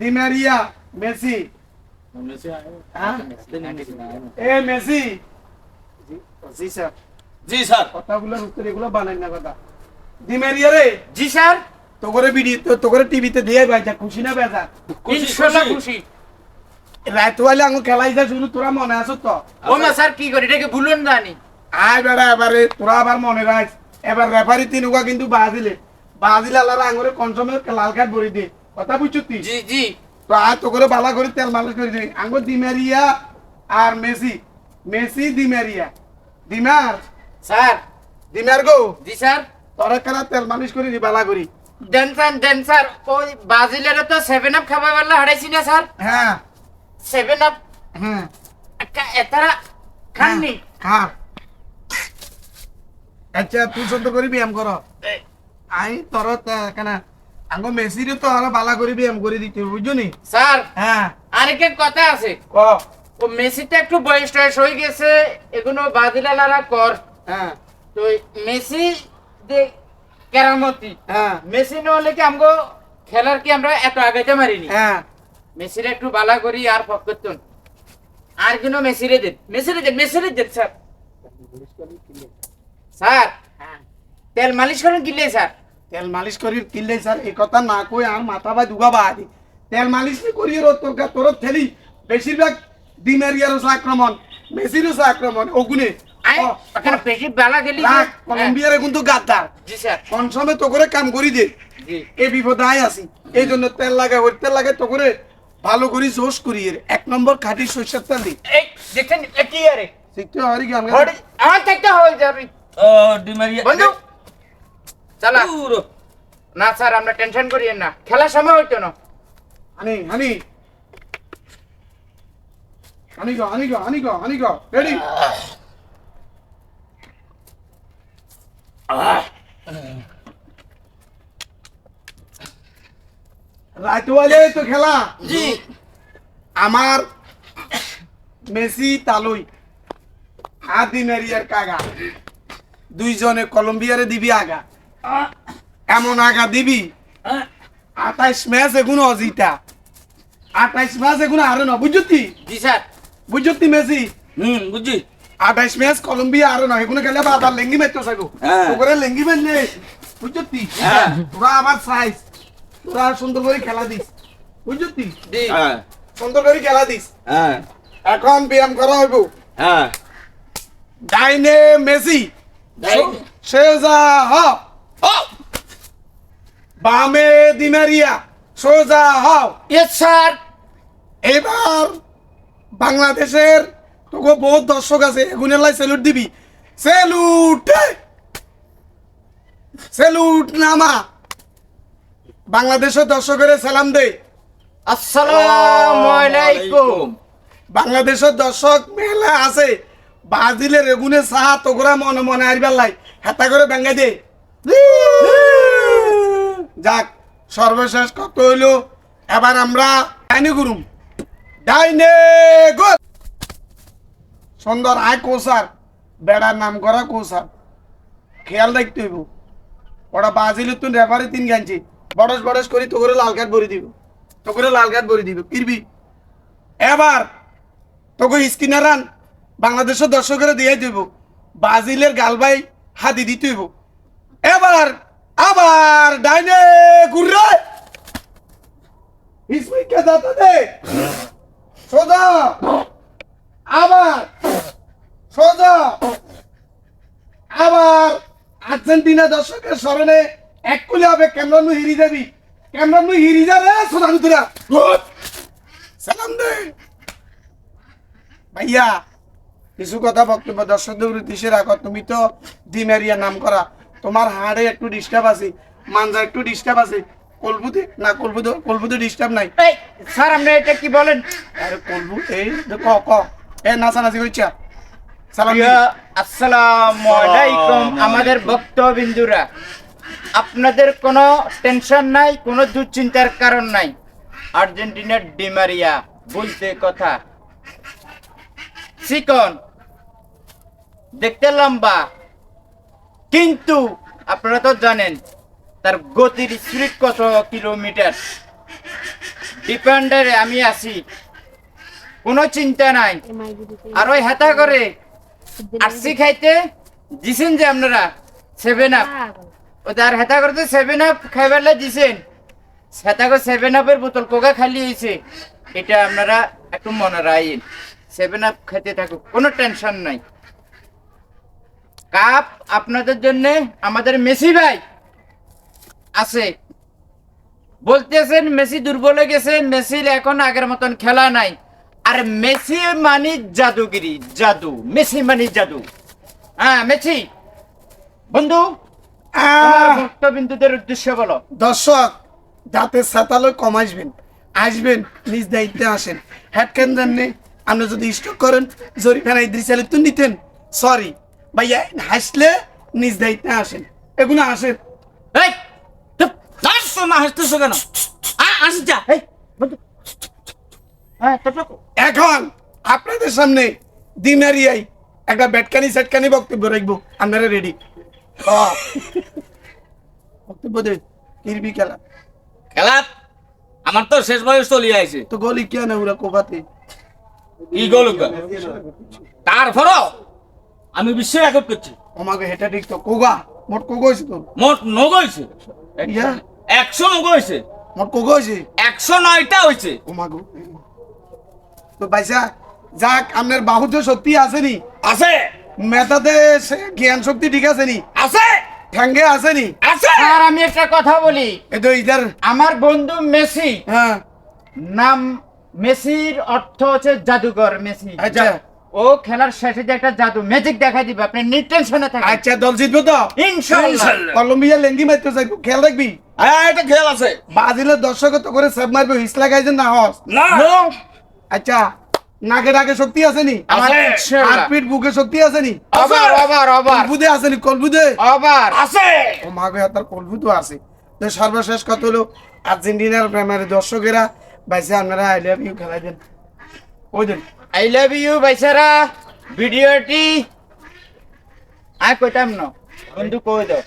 দি Maria Messi হ্যাঁ? এ Messi জি স্যার জি স্যার কথাগুলোর উত্তর এগুলো বানাই না কথা। দি মারিয়া রে। জি স্যার তোগরে ভিডিও তোগরে টিভিতে দিয়ে বাইজা খুশি না বেজা ইনশাল্লাহ খুশি। রাত হইলে আঙু খেলাই যা শুরু তোরা মনে আছো তো? ও মা স্যার কি করি? এটাকে ভুলুন জানি আয় বেড়া এবারে তোরা আবার মনে রাখ। এবার রেফারি তিনুকা কিন্তু বাজিলে। বাজিলে আল্লাহর আঙুরে কনসমে লাল কার্ড ভরি দে। কথা বুঝছ জি জি। তো আয় তো করে বালা করে তেল মালিশ করে দিই আঙ্গুর দিমেরিয়া আর মেসি। Messi দিমেরিয়া দিমার sir. দিমার গো? জি স্যার। তোরা কেনা তেল মালিশ করে দি বালা করি? ডেনসার ডেনসার ওই বাজিলের তো সেভেন আপ খাবার বেলা হারাইছি না স্যার। হ্যাঁ। সেভেন আপ হ্যাঁ। এতারা খাননি খা আচ্ছা তুই সন্ত করি ব্যায়াম কর। আই তোর কেন আঙ্গ মেসিরে তো আরও বালা করে ব্যায়াম করে দিতে বুঝছ স্যার হ্যাঁ। আরেক কথা আছে। ক? ও মেসিটা একটু বয়স টয়স হয়ে গেছে এগুলো বাজিলালারা কর। হ্যাঁ। তো মেসি যে কেরামতি। হ্যাঁ। মেসি নহলে কি আমগো খেলার কি আমরা এত আগাইতে পারিনি? হ্যাঁ। মেসিরে একটু বালা করি আর ফক করতুন। আর কোনো মেসিরে দেন। মেসিরে দেন মেসিরে দেন স্যার। স্যার তেল মালিশ করেন কিনলে স্যার? তেল মালিশ করি কিনলে স্যার এই কথা না কই আর মাথা বা দুগা বাড়ি তেল মালিশ করি রো তোর তোর ঠেলি বেশিরভাগ দিনারিয়ারও আক্রমণ মেসিরও আক্রমণ ওগুনে পেশি বালা গেলি কলম্বিয়ারে কিন্তু গাদ্দার। জি স্যার। কনসমে তো করে কাম করি দে। জি। এই বিপদে আয় আসি। এই জন্য তেল লাগে ওই তেল লাগে তো করে ভালো করি জোশ করি এর। এক নম্বর খাঁটি সর্ষের তেল দি। এই দেখছেন এ কি আরে? শিখতে হয় কি আমি আমার থাকতে হয়ে যাবে। ও ডিমারিয়া বন্ধু চালা। না স্যার আমরা টেনশন করিয়েন না। খেলার সময় হইতো না। হানি হানি। হানি গো হানি গো হানি গো হানি গো রেডি। রাতওয়ালে তো খেলা। জি। আমার মেসি তালুই আদি মেরিয়ার কাগা। দুইজনে কলম্বিয়ারে দিবি আগা। এমন আগা দিবি? আঠাইশ ম্যাচ এগুলো অজিতা। আঠাইশ ম্যাচ এগুলো আরও না বুঝতি জি স্যার। বুঝতি মেসি হুম বুঝছি। আঠাইশ ম্যাচ কলম্বিয়া আরও না এগুলো খেলে বাবা লেঙ্গি মারতে চাইব হ্যাঁ। তোরে লেঙ্গি মারলে বুঝতি হ্যাঁ। তোরা আমার সাইজ তোরা সুন্দর করে খেলা দিস। বুঝতি জি। হ্যাঁ। সুন্দর করে খেলা দিস। হ্যাঁ। এখন ব্যায়াম করা হইব। হ্যাঁ। ডাইনে মেসি ডাইনে। সোজা হ। বামে দিমারিয়া সোজা হও। ইয়েস স্যার এবার বাংলাদেশের তোকে বহুত দর্শক আছে এগুনের লাই স্যালুট দিবি। স্যালুট স্যালুট নামা। বাংলাদেশের দর্শকের সালাম দে। আসসালামু আলাইকুম বাংলাদেশের দর্শক মেলা আছে বাজিলে রেগুনে সাহা তোগরা মনে মনে আইবার লাই। হেতা করে ব্যাঙ্গা দে। যাক, সর্বশেষ কত হইল, এবার আমরা ডাইনে গুরুম ডাইনে গুড সুন্দর, আয় কৌসার। বেড়ার নাম করা কৌসার। খেয়াল রাখতে হইব। ওরা বাজিলে তুই রেফারি তিন গানছি। বড়স বড়স করি তো করে লাল কার্ড ভরি দিব। তো করে লাল কার্ড ভরি দিব। কিরবি? এবার তোকে স্কিনার রান। বাংলাদেশের দর্শকেরা দিয়ে দিব। ব্রাজিলের গালবাই হাতি দিতে হইব। এবার আবার ডাইনে স্পিকে যাতে দে। সোজা। আবার। সোজা। আবার আর্জেন্টিনা দর্শকের স্মরণে এক কুলে হবে ক্যামেরন হিরি যাবি ক্যামেরন হিরি যাবে সোজা দুরা সালাম দে। ভাইয়া, কিছু কথা বক্তব্য দর্শকদের উদ্দেশ্যে রাখো। তুমি তো ডিমেরিয়া নাম করা। তোমার হাড়ে একটু ডিস্টার্ব আছে মানজা একটু ডিস্টার্ব আছে। কলবুতে? না কলবুতে কলবুতে ডিস্টার্ব নাই। এই স্যার আপনি এটা কি বলেন? আরে কলবু এই ক ক। এ নাচানাচি করছা। সালাম আসসালামু আলাইকুম আমাদের ভক্তবিন্দুরা। আপনাদের কোনো টেনশন নাই কোনো দুশ্চিন্তার কারণ নাই। আর্জেন্টিনার ডিমারিয়া বলতে কথা। চিকন দেখতে লম্বা। কিন্তু আপনারা তো জানেন তার গতির স্পিড কত কিলোমিটার? ডিপেন্ডারে আমি আছি। কোনো চিন্তা নাই। আর ওই হেতা করে। আরসি খাইতে দিছেন যে আপনারা? সেভেন আপ ওদের হেতা করতে সেভেন আপ খাইবারলে দিছেন। হেতা করে সেভেন আপের বোতল কোকা খালি হয়েছে এটা আপনারা একটু মনে রাখেন। সেভেন আপ খেতে থাকুক, কোনো টেনশন নাই। কাপ আপনাদের জন্য আমাদের মেসি ভাই। আছে। বলতেছেন মেসি দুর্বল হয়ে গেছে মেসির এখন আগের মতন খেলা নাই। আর মেসি মানে জাদুগিরি জাদু মেসি মানে জাদু। হ্যাঁ মেসি। বন্ধু ভক্তবিন্দুদের উদ্দেশ্যে বলো। দর্শক যাতে সাতালো কম আসবেন আসবেন নিজ দায়িত্বে আসেন। হেড কেন্দ্র নেই আপনি যদি স্টক করেন জরিমানা ইদ্রিস আলী তো নিতেন। সরি ভাইয়া হাসলে নিজ দায়িত্বে আসেন। এগুলো আসেন। এই হাসতেছো কেন? আসি যা। হ্যাঁ এখন আপনাদের সামনে দিনারিয়াই একটা ব্যাটকানি সেটকানি বক্তব্য রাখব। আপনারা রেডি বক্তব্য দে কিরবি খেলা। খেলা? আমার তো শেষ বয়স চলিয়ে আইছে। তো গলি কে না ওরা কোপাতে? ই গোল তারপরও আমি বিশ্ব রেকর্ড করছি। আমাকে হেটা ঠিক তো কোগা? মোট কোগো হয়েছে তো মোট নগ হয়েছে। ইয়া? একশো নগ হয়েছে। মোট কোগো হয়েছে? একশো নয়টা হয়েছে। ওমাগো তো ভাইসা যাক আপনার বাহুতে সত্যি আসেনি। আছে। মেধাতে সে জ্ঞান শক্তি ঠিক আছেনি আছে। ঠ্যাঙ্গে আসেনি। আছে। আর আমি একটা কথা বলি। এ তো ইধার আমার বন্ধু মেসি। হ্যাঁ। নাম মেসির অর্থ হচ্ছে জাদুঘর মেসি। আচ্ছা। ও খেলার শেষে যে একটা জাদু ম্যাজিক দেখা দিবে আপনি নির্টেনশনে থাকেন আচ্ছা দল জিতবো তো? ইনশাআল্লাহ। কলম্বিয়া লেঙ্গি মারতে চাইব খেয়াল রাখবি? হ্যাঁ এটা খেল আছে। বাজিলে দর্শক তো করে সেভ মারবে হিস লাগাইছেন না হস। না। আচ্ছা নাকে ডাকে শক্তি আমার আছে। ইনশাআল্লাহ। হাত পিঠ বুকে শক্তি আসেনি আবার আবার আবার। কলবুদে আসেনি কলবুদে? আবার। আছে। ও মাগে হাতার কলবুদও আছে। তো সর্বশেষ কথা হলো আর্জেন্টিনার প্রেমারে দর্শকেরা বাইসে আপনারা আই লাভ ইউ খেলাই দেন। ওই দেন? আই লাভ ইউ বাইসারা ভিডিওটি আই কইতাম না। বন্ধু কই দাও?